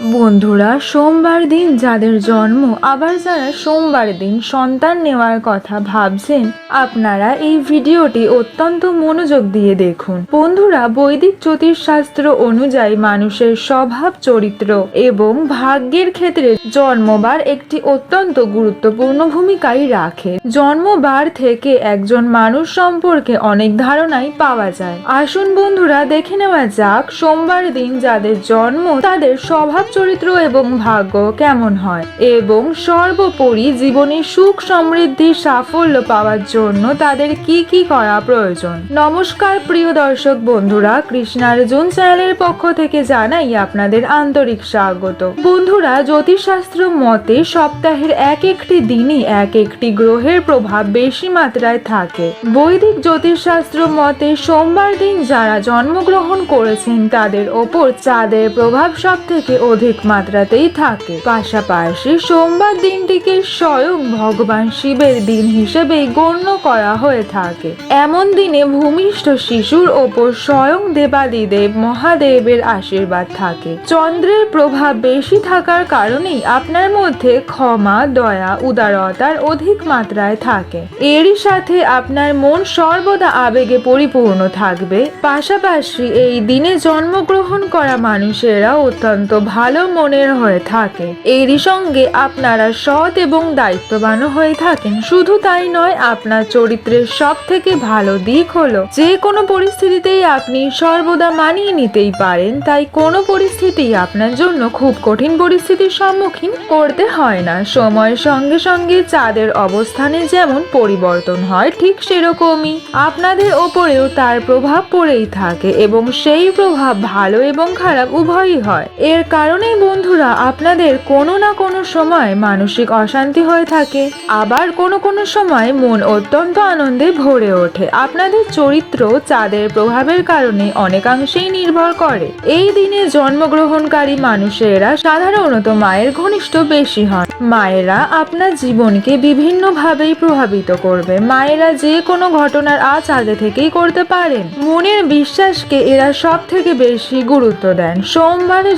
বন্ধুরা, সোমবার দিন যাদের জন্ম, আবার যারা সোমবার দিন সন্তান নেওয়ার কথা ভাবছেন, আপনারা এই ভিডিওটি অত্যন্ত মনোযোগ দিয়ে দেখুন। বন্ধুরা, বৈদিক জ্যোতিষশাস্ত্র অনুযায়ী মানুষের স্বভাব চরিত্র এবং ভাগ্যের ক্ষেত্রে জন্মবার একটি অত্যন্ত গুরুত্বপূর্ণ ভূমিকাই রাখে। জন্মবার থেকে একজন মানুষ সম্পর্কে অনেক ধারণাই পাওয়া যায়। আসুন বন্ধুরা, দেখে নেওয়া যাক, সোমবার দিন যাদের জন্ম, তাদের স্বভাব চরিত্র এবং ভাগ্য কেমন হয়? এবং সর্বোপরি জীবনে সুখ সমৃদ্ধি সাফল্য পাওয়ার জন্য তাদের কি কি করা প্রয়োজন? নমস্কার প্রিয় দর্শক বন্ধুরা কৃষ্ণার্জুন চ্যানেলের পক্ষ থেকে জানাই আপনাদের আন্তরিক স্বাগত। বন্ধুরা, জ্যোতিষশাস্ত্র মতে সপ্তাহের এক একটি দিনই এক একটি গ্রহের প্রভাব বেশি মাত্রায় থাকে। বৈদিক জ্যোতিষশাস্ত্র মতে সোমবার দিন যারা জন্মগ্রহণ করেছেন তাদের ওপর চাঁদের প্রভাব সব থেকে অধিক মাত্রাতেই থাকে। পাশাপাশি সোমবার দিনটিকে স্বয়ং ভগবান শিবের দিন হিসেবেই গণ্য করা হয়ে থাকে। এমন দিনে ভূমিষ্ঠ শিশুর ওপর স্বয়ং দেবাদিদেব মহাদেবের আশীর্বাদ থাকে। চন্দ্রের প্রভাব বেশি থাকার কারণেই আপনার মধ্যে ক্ষমা, দয়া, উদারতার অধিক মাত্রায় থাকে। এরই সাথে আপনার মন সর্বদা আবেগে পরিপূর্ণ থাকবে। পাশাপাশি এই দিনে জন্মগ্রহণ করা মানুষেরা অত্যন্ত ভালো মনের হয়ে থাকে। এরই সঙ্গে আপনারা সৎ এবং দায়িত্ববান হয়ে থাকেন। শুধু তাই নয়, আপনার চরিত্রের সব থেকে ভালো দিক হলো, যে কোনো পরিস্থিতিতেই আপনি সর্বদা মানিয়ে নিতেই পারেন। তাই কোনো পরিস্থিতি আপনার জন্য খুব কঠিন পরিস্থিতির সম্মুখীন করতে হয় না। সময়ের সঙ্গে সঙ্গে চাঁদের অবস্থানে যেমন পরিবর্তন হয়, ঠিক সেরকমই আপনাদের ওপরেও তার প্রভাব পড়েই থাকে এবং সেই প্রভাব ভালো এবং খারাপ উভয়ই হয়। এর কারণেই বন্ধুরা, আপনাদের কোনো না কোনো সময় মানসিক অশান্তি হয়ে থাকে। আবার কোনো কোনো সময় মন অত্যন্ত আনন্দে ভরে ওঠে। আপনাদের চরিত্র চাঁদের প্রভাবের কারণে অনেকাংশেই নির্ভর করে। এই দিনে জন্মগ্রহণকারী মানুষেরা সাধারণত মায়ের ঘনিষ্ঠ বেশি হন। মায়েরা আপনার জীবনকে বিভিন্নভাবেই প্রভাবিত করবে। মায়েরা যে কোনো ঘটনার আজ আগে থেকেই করতে পারেন। মনের বিশ্বাসকে এরা সব থেকে বেশি গুরুত্ব দেন। সোমবারে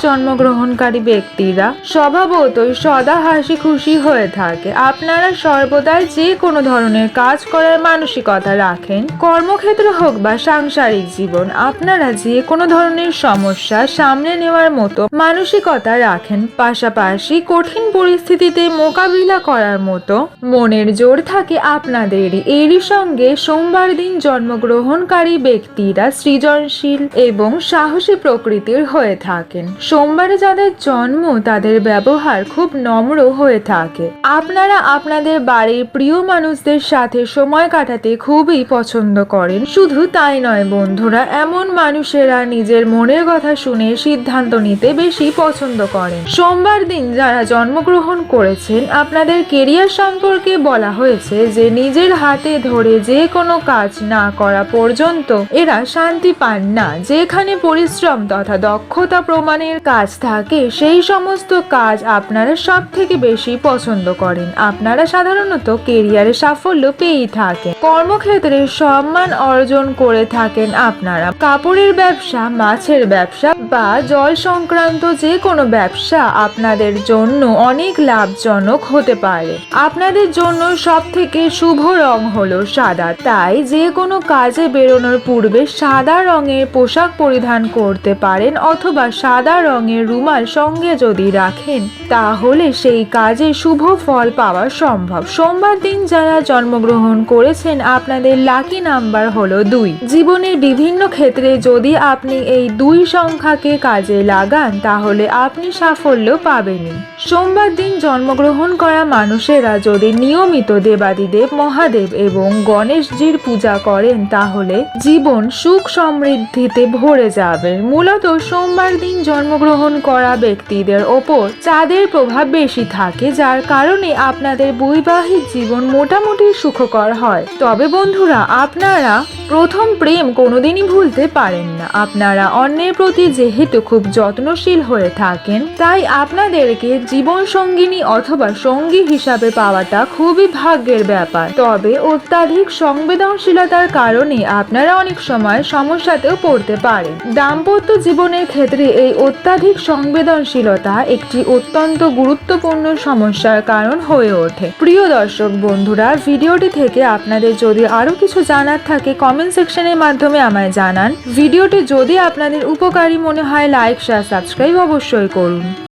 জন্মগ্রহণকারী ব্যক্তিরা স্বভাবতই সদা হাসি খুশি হয়ে থাকে। আপনারা সর্বদাই যে কোনো ধরনের কাজ করার মানসিকতা রাখেন, কর্মক্ষেত্র হোক বা সাংসারিক জীবন, আপনারা যে কোনো ধরনের সমস্যা সামনে নেওয়ার মতো মানসিকতা রাখেন। পাশাপাশি কঠিন পরিস্থিতিতে মোকাবিলা করার মতো মনের জোর থাকে আপনাদেরই। এরই সঙ্গে সোমবার দিন জন্মগ্রহণকারী ব্যক্তিরা সৃজনশীল এবং সাহসী প্রকৃতির হয়ে থাকেন। সোমবারে যাদের জন্ম, তাদের ব্যবহার খুব নম্র হয়ে থাকে। আপনারা আপনাদের বাড়ির প্রিয় মানুষদের সাথে সময় কাটাতে খুবই পছন্দ করেন। শুধু তাই নয় বন্ধুরা, এমন মানুষেরা নিজের মনের কথা শুনে সিদ্ধান্ত নিতে বেশি পছন্দ করেন। সোমবার দিন যারা জন্মগ্রহণ করেছেন, আপনাদের কেরিয়ার সম্পর্কে বলা হয়েছে যে, নিজের হাতে ধরে যে কোনো কাজ না করা পর্যন্ত এরা শান্তি পান না। যেখানে পরিশ্রম তথা দক্ষতা প্রমাণের কাজ থাকে সেই সমস্ত কাজ আপনারা সব থেকে বেশি পছন্দ করেন। আপনারা সাধারণত কেরিয়ারে সাফল্য পেয়েই থাকেন। কর্মক্ষেত্রে সম্মান অর্জন করে থাকেন আপনারা। কাপড়ের ব্যবসা, মাছের ব্যবসা বা জল সংক্রান্ত যে কোনো ব্যবসা আপনাদের জন্য অনেক লাভজনক হতে পারে। আপনাদের জন্য সব থেকে শুভ রং হলো সাদা। তাই যে কোনো কাজে বেরোনোর পূর্বে সাদা রঙের পোশাক পরিধান করতে পারেন অথবা সাদা রঙের রুমাল সঙ্গে যদি রাখেন, তাহলে সেই কাজে শুভ ফল পাওয়া সম্ভব। সোমবার দিন যারা জন্মগ্রহণ করেছেন, আপনাদের লাকি নাম্বার হলো দুই। জীবনের বিভিন্ন ক্ষেত্রে যদি আপনি এই দুই সংখ্যাকে কাজে লাগান, তাহলে আপনি সাফল্য পাবেনই। সোমবার দিন জন্মগ্রহণ করা মানুষেরা যদি নিয়মিত দেবাদিদেব, মহাদেব এবং গণেশজির পূজা করেন, তাহলে জীবন সুখ সমৃদ্ধিতে ভরে যাবে। মূলত সোমবার দিন জন্মগ্রহণ করা ব্যক্তিদের ওপর চাঁদের প্রভাব বেশি থাকে, যার কারণে আপনাদের বৈবাহিক জীবন মোটামুটি সুখকর হয়। তবে বন্ধুরা, আপনারা প্রথম প্রেম কোনোদিনই ভুলতে পারেন না। আপনারা অন্যের প্রতি যেহেতু খুব যত্নশীল হয়ে থাকেন, তাই আপনাদেরকে জীবন সঙ্গিনী অথবা সঙ্গী হিসাবে পাওয়াটা খুবই ভাগ্যের ব্যাপার। তবে অত্যাধিক সংবেদনশীলতার কারণে আপনারা অনেক সময় সমস্যাতেও পড়তে পারেন। দাম্পত্য জীবনের ক্ষেত্রে এই অত্যাধিক সংবেদনশীলতা একটি অত্যন্ত গুরুত্বপূর্ণ সমস্যার কারণ হয়ে ওঠে। প্রিয় দর্শক বন্ধুরা, ভিডিওটি থেকে আপনাদের যদি আরও কিছু জানার থাকে কমেন্ট সেকশনের মাধ্যমে আমায় জানান। ভিডিওটি যদি আপনাদের উপকারী মনে হয় লাইক শেয়ার সাবস্ক্রাইব অবশ্যই করুন।